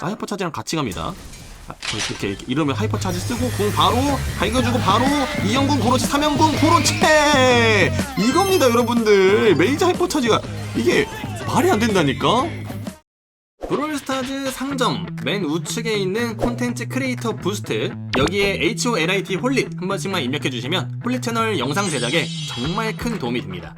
자 하이퍼 차지랑 같이 갑니다. 아, 이렇게, 이렇게 이러면 하이퍼 차지 쓰고 궁 바로 갈겨주고 바로 이영궁 고로치 삼영궁 고로치! 이겁니다 여러분들. 메이저 하이퍼 차지가 이게 말이 안 된다니까? 브롤스타즈 상점 맨 우측에 있는 콘텐츠 크리에이터 부스트. 여기에 HOLIT 홀릿 한 번씩만 입력해 주시면 홀릿 채널 영상 제작에 정말 큰 도움이 됩니다.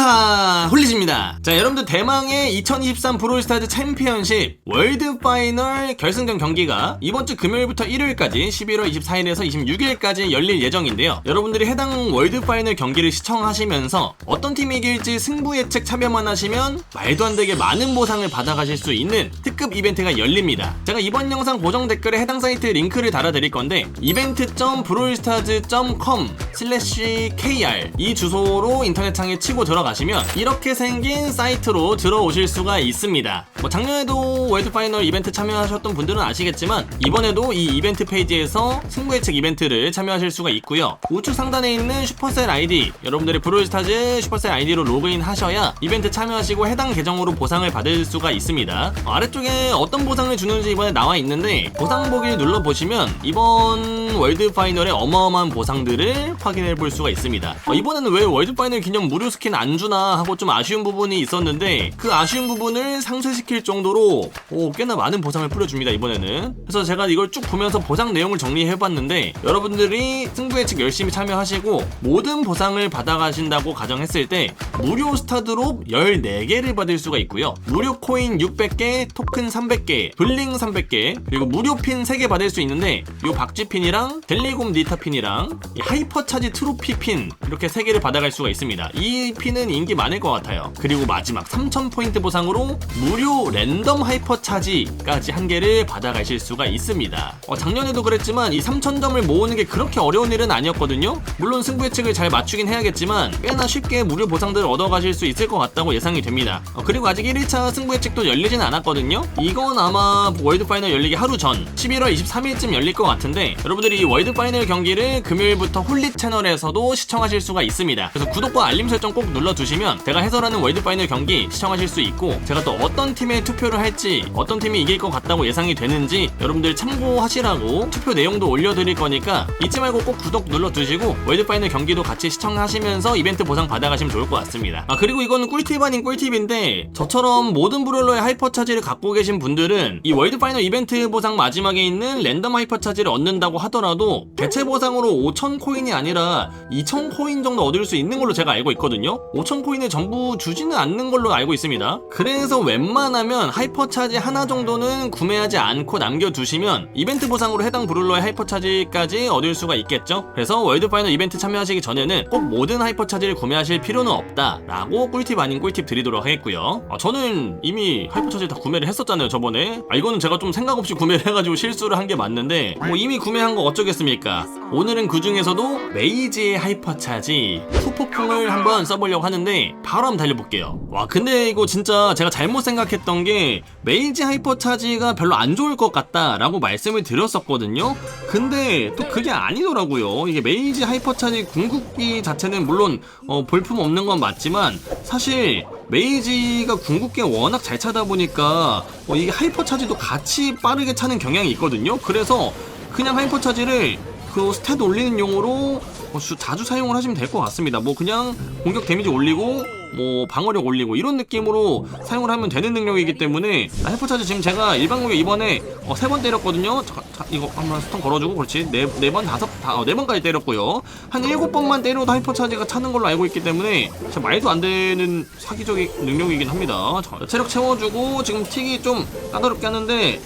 훌라 홀릿입니다. 자 여러분들 대망의 2023 브롤스타즈 챔피언십 월드 파이널 결승전 경기가 이번 주 금요일부터 일요일까지 11월 24일에서 26일까지 열릴 예정인데요. 여러분들이 해당 월드 파이널 경기를 시청하시면서 어떤 팀이 이길지 승부 예측 참여만 하시면 말도 안 되게 많은 보상을 받아가실 수 있는 특급 이벤트가 열립니다. 제가 이번 영상 고정 댓글에 해당 사이트 링크를 달아드릴 건데 이벤트.브롤스타즈.com 슬래시 KR 이 주소로 인터넷 창에 치고 들어가시면 이렇게 생긴 사이트로 들어오실 수가 있습니다. 뭐 작년에도 월드 파이널 이벤트 참여하셨던 분들은 아시겠지만 이번에도 이 이벤트 페이지에서 승부 예측 이벤트를 참여하실 수가 있고요. 우측 상단에 있는 슈퍼셀 아이디 여러분들이 브롤스타즈 슈퍼셀 아이디로 로그인 하셔야 이벤트 참여하시고 해당 계정으로 보상을 받을 수가 있습니다. 어, 아래쪽에 어떤 보상을 주는지 이번에 나와 있는데 보상 보기를 눌러 보시면 이번 월드 파이널의 어마어마한 보상들을 확인해 볼 수가 있습니다. 어, 이번에는 왜 월드 파이널 기념 무료 스킨 안 주나 하고 좀 아쉬운 부분이 있었는데 그 아쉬운 부분을 상쇄시킬 정도로 오, 꽤나 많은 보상을 뿌려줍니다 이번에는. 그래서 제가 이걸 쭉 보면서 보상 내용을 정리해 봤는데 여러분들이 승부 예측 열심히 참여하시고 모든 보상을 받아가신다고 가정했을 때 무료 스타드롭 14개를 받을 수가 있고요. 무료 코인 600개, 토큰 300개, 블링 300개, 그리고 무료 핀 3개 받을 수 있는데 요 박쥐 핀이랑 델리곰 니타 핀이랑 이 하이퍼 차지 트로피 핀 이렇게 3개를 받아갈 수가 있습니다. 이 핀은 인기 많을 것 같아요. 그리고 마지막 3000포인트 보상으로 무료 랜덤 하이퍼 차지까지 한 개를 받아가실 수가 있습니다. 어, 작년에도 그랬지만 이 3000점을 모으는 게 그렇게 어려운 일은 아니었거든요. 물론 승부 예측을 잘 맞추긴 해야겠지만 꽤나 쉽게 무료 보상들을 얻어가실 수 있을 것 같다고 예상이 됩니다. 어, 그리고 아직 1일차 승부 예측도 열리진 않았거든요. 이건 아마 월드 파이널 열리기 하루 전 11월 23일쯤 열릴 것 같은데 여러분들이 이 월드 파이널 경기를 금요일부터 홀릿 채널에서도 시청하실 수가 있습니다. 그래서 구독과 알림 설정 꼭 눌러두시면 제가 해설하는 월드 파이널 경기 시청하실 수 있고 제가 또 어떤 팀에 투표를 할지 어떤 팀이 이길 것 같다고 예상이 되는지 여러분들 참고하시라고 투표 내용도 올려드릴 거니까 잊지 말고 꼭 구독 눌러두시고 월드 파이널 경기도 같이 시청하시면서 이벤트 보상 받아가시면 좋을 것 같습니다. 아 그리고 이거는 꿀팁 아닌 꿀팁인데 저처럼 모든 브롤러의 하이퍼 차지를 갖고 계신 분들은 이 월드 파이널 이벤트 보상 마지막에 있는 랜덤 하이퍼 차지를 얻는다고 하더라도 대체 보상으로 5,000 코인이 아 니라 2,000 코인 정도 얻을 수 있는 걸로 제가 알고 있거든요. 5,000 코인을 전부 주지는 않는 걸로 알고 있습니다. 그래서 웬만하면 하이퍼 차지 하나 정도는 구매하지 않고 남겨두시면 이벤트 보상으로 해당 브롤러의 하이퍼 차지까지 얻을 수가 있겠죠. 그래서 월드 파이널 이벤트 참여하시기 전에는 꼭 모든 하이퍼 차지를 구매하실 필요는 없다 라고 꿀팁 아닌 꿀팁 드리도록 하겠고요. 아, 저는 이미 하이퍼 차지 다 구매를 했었잖아요 저번에. 아 이거는 제가 좀 생각 없이 구매를 해가지고 실수를 한 게 맞는데 뭐 이미 구매한 거 어쩌겠습니까? 오늘은 그 중에서도 메이지의 하이퍼 차지 후폭풍을 한번 써보려고 하는데 바로 한번 달려볼게요. 와 근데 이거 진짜 제가 잘못 생각했던 게 메이지 하이퍼 차지가 별로 안 좋을 것 같다 라고 말씀을 드렸었거든요. 근데 또 그게 아니더라고요. 이게 메이지 하이퍼 차지 궁극기 자체는 물론 어, 볼품 없는 건 맞지만 사실 메이지가 궁극기 워낙 잘 차다 보니까 어, 이게 하이퍼 차지도 같이 빠르게 차는 경향이 있거든요. 그래서 그냥 하이퍼 차지를 그 스탯 올리는 용으로 어, 주- 자주 사용을 하시면 될 것 같습니다. 뭐 그냥 공격 데미지 올리고 뭐 방어력 올리고 이런 느낌으로 사용을 하면 되는 능력이기 때문에 나 해프차지 지금 제가 일반 공격 이번에 어, 세번 때렸거든요. 자, 자, 이거 한번 스턴 걸어주고 그렇지 네네 번 다섯 다, 어, 네 번까지 때렸고요. 한 일곱 번만 때려도 하이퍼차지가 차는 걸로 알고 있기 때문에 진짜 말도 안 되는 사기적인 능력이긴 합니다. 자, 체력 채워주고 지금 틱이 좀 까다롭게 하는데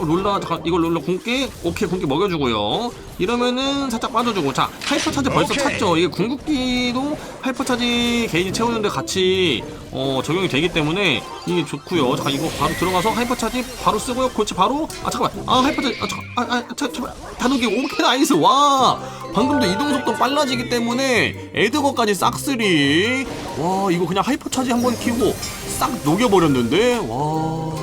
어, 롤라 잠깐 이걸 롤라 궁기? 오케이 궁기 먹여주고요. 이러면은 살짝 빠져주고. 자 하이퍼 차지 벌써 오케이. 찼죠? 이게 궁극기도 하이퍼 차지 게이지 채우는데 같이 어 적용이 되기 때문에 이게 좋고요. 잠깐 이거 바로 들어가서 하이퍼 차지 바로 쓰고요. 골치 바로. 아 잠깐만. 아 하이퍼 차지 아 잠깐 아아 잠깐만 다누기 오케이 나이스. 와! 방금도 이동 속도 빨라지기 때문에 에드거까지 싹쓸이. 와 이거 그냥 하이퍼 차지 한 번 키고 싹 녹여버렸는데? 와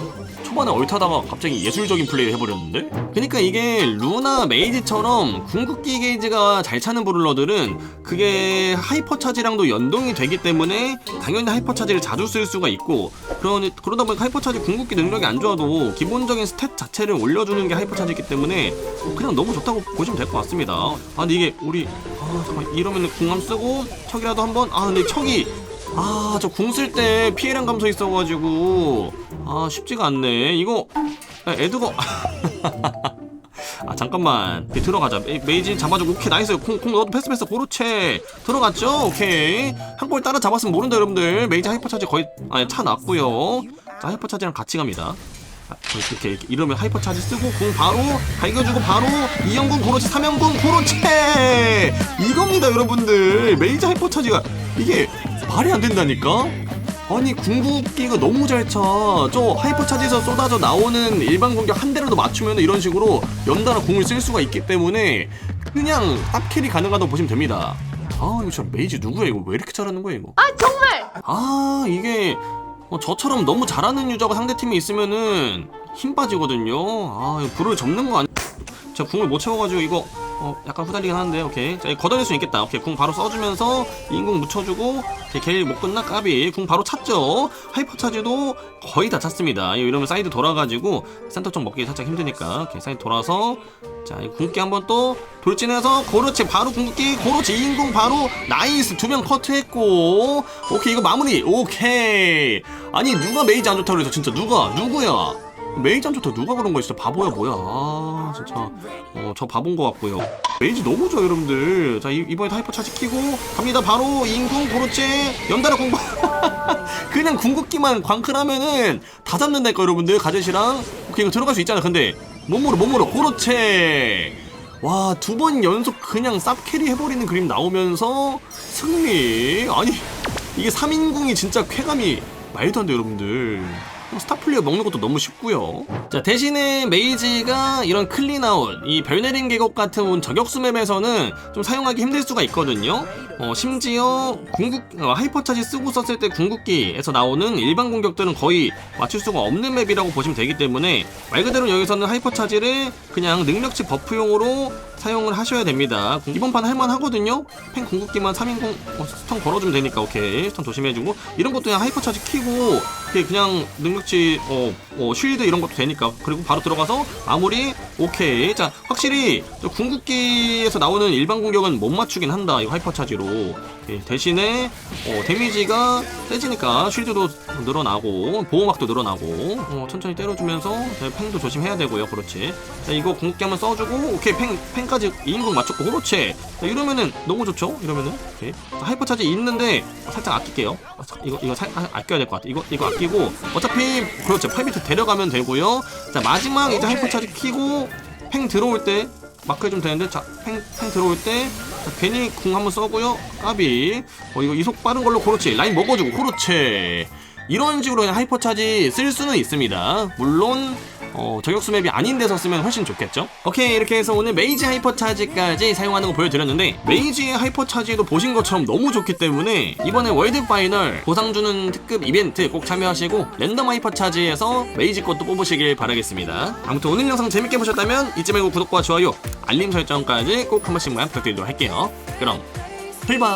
초반에 얼타다가 갑자기 예술적인 플레이를 해버렸는데? 그러니까 이게 루나 메이지처럼 궁극기 게이지가 잘 차는 브롤러들은 그게 하이퍼 차지랑도 연동이 되기 때문에 당연히 하이퍼 차지를 자주 쓸 수가 있고 그러, 그러다 보니까 하이퍼 차지 궁극기 능력이 안 좋아도 기본적인 스탯 자체를 올려주는 게 하이퍼 차지이기 때문에 그냥 너무 좋다고 보시면 될 것 같습니다. 아 근데 이게 우리 아 잠깐 이러면 궁함 쓰고 척이라도 한번 아 근데 척이 아 저 궁 쓸 때 피해량 감소 있어가지고. 아 쉽지가 않네. 이거 야, 에드거. 아 잠깐만. 오케이, 들어가자. 메, 메이지 잡아주고. 오케이 나이스. 콩 콩 너도 패스 패스. 고로체. 들어갔죠? 오케이. 한 골 따라 잡았으면 모른다 여러분들. 메이지 하이퍼 차지 거의 아니 차 났고요. 자 하이퍼 차지랑 같이 갑니다. 아, 이렇게, 이렇게 이러면 하이퍼 차지 쓰고 공 바로 갈겨주고 바로 이영군 고로치 삼영군 고로체! 이겁니다 여러분들. 메이지 하이퍼 차지가. 이게 말이 안 된다니까 아니 궁극기가 너무 잘 차. 저 하이퍼 차지에서 쏟아져 나오는 일반 공격 한 대라도 맞추면 이런 식으로 연달아 궁을 쓸 수가 있기 때문에 그냥 탑캐리 가능하다고 보시면 됩니다. 아 이거 진짜 메이지 누구야 이거 왜 이렇게 잘하는 거야 이거? 아 정말 아 이게 어, 저처럼 너무 잘하는 유저가 상대 팀에 있으면은 힘 빠지거든요. 아 이거 불을 접는 거 아니? 제가 궁을 못 채워가지고 이거 어 약간 후달리긴 하는데 오케이. 자 걷어낼 수 있겠다. 오케이 궁 바로 써주면서 인궁 묻혀주고 오케이 겔못 끝나? 까비. 궁 바로 찼죠? 하이퍼 차지도 거의 다 찼습니다. 이러면 사이드 돌아가지고 센터 쪽 먹기 살짝 힘드니까. 오케이 사이드 돌아서. 자이 궁극기 한번 또 돌진해서 고르치 바로 궁극기 고르치 인궁 바로 나이스. 두 명 커트했고. 오케이 이거 마무리. 오케이. 아니 누가 메이지 안 좋다고 그래서 진짜 누가 누구야? 메이지 안 좋다 누가 그런 거야? 진짜 바보야 뭐야? 아 진짜 어 저 바본 거 같고요. 메이지 너무 좋아 여러분들. 자 이, 이번에 하이퍼 차지 키고 갑니다. 바로 인궁 고로체 연달아 공부. 그냥 궁극기만 광클하면은 다 잡는다니까 여러분들. 가젯이랑 오케이 이거 들어갈 수 있잖아. 근데 몸으로 몸으로 고로체. 와 두 번 연속 그냥 쌉캐리 해버리는 그림 나오면서 승리. 아니 이게 3인궁이 진짜 쾌감이 말도 안 돼요 여러분들 스타플레이어 먹는 것도 너무 쉽고요. 자 대신에 메이지가 이런 클린아웃 이 별내린 계곡 같은 저격수 맵에서는 좀 사용하기 힘들 수가 있거든요 어, 심지어 궁극 어, 하이퍼차지 쓰고 썼을 때 궁극기에서 나오는 일반 공격들은 거의 맞출 수가 없는 맵이라고 보시면 되기 때문에 말 그대로 여기서는 하이퍼차지를 그냥 능력치 버프용으로 사용을 하셔야 됩니다. 이번 판 할만하거든요? 펜 궁극기만 3인공 어, 스턴 걸어주면 되니까 오케이. 스턴 조심해주고. 이런 것도 그냥 하이퍼차지 키고 그냥 능력치 어, 어, 쉴드 이런 것도 되니까. 그리고 바로 들어가서 마무리 오케이. 자 확실히 저 궁극기에서 나오는 일반 공격은 못 맞추긴 한다 이 하이퍼 차지로 대신에 어, 데미지가 세지니까 쉴드도 늘어나고 보호막도 늘어나고 어, 천천히 때려주면서 자, 팽도 조심해야 되고요. 그렇지. 자 이거 궁극기 한번 써주고 오케이. 팽, 팽까지 2인공 맞췄고 그렇지 자, 이러면은 너무 좋죠? 이러면은? 오케이. 자, 하이퍼 차지 있는데 살짝 아낄게요. 아, 자, 이거 이거 살, 아, 아껴야 될 것 같아. 이거 이거 아끼고 어차피 그렇죠. 8비트 데려가면 되고요. 자 마지막 이제 하이퍼 차지 키고 팽 들어올 때 마크 해주면 되는데 자, 팽, 팽 들어올 때 자, 괜히 궁 한번 써고요. 까비. 어 이거 이속 빠른 걸로 그렇지 라인 먹어주고 그렇지 이런 식으로 하이퍼차지 쓸 수는 있습니다. 물론 어, 저격수 맵이 아닌 데서 쓰면 훨씬 좋겠죠? 오케이 이렇게 해서 오늘 메이지 하이퍼차지까지 사용하는 거 보여드렸는데 메이지의 하이퍼차지도 보신 것처럼 너무 좋기 때문에 이번에 월드 파이널 보상 주는 특급 이벤트 꼭 참여하시고 랜덤 하이퍼차지에서 메이지 것도 뽑으시길 바라겠습니다. 아무튼 오늘 영상 재밌게 보셨다면 잊지 말고 구독과 좋아요 알림 설정까지 꼭 한 번씩만 부탁드리도록 할게요. 그럼 출발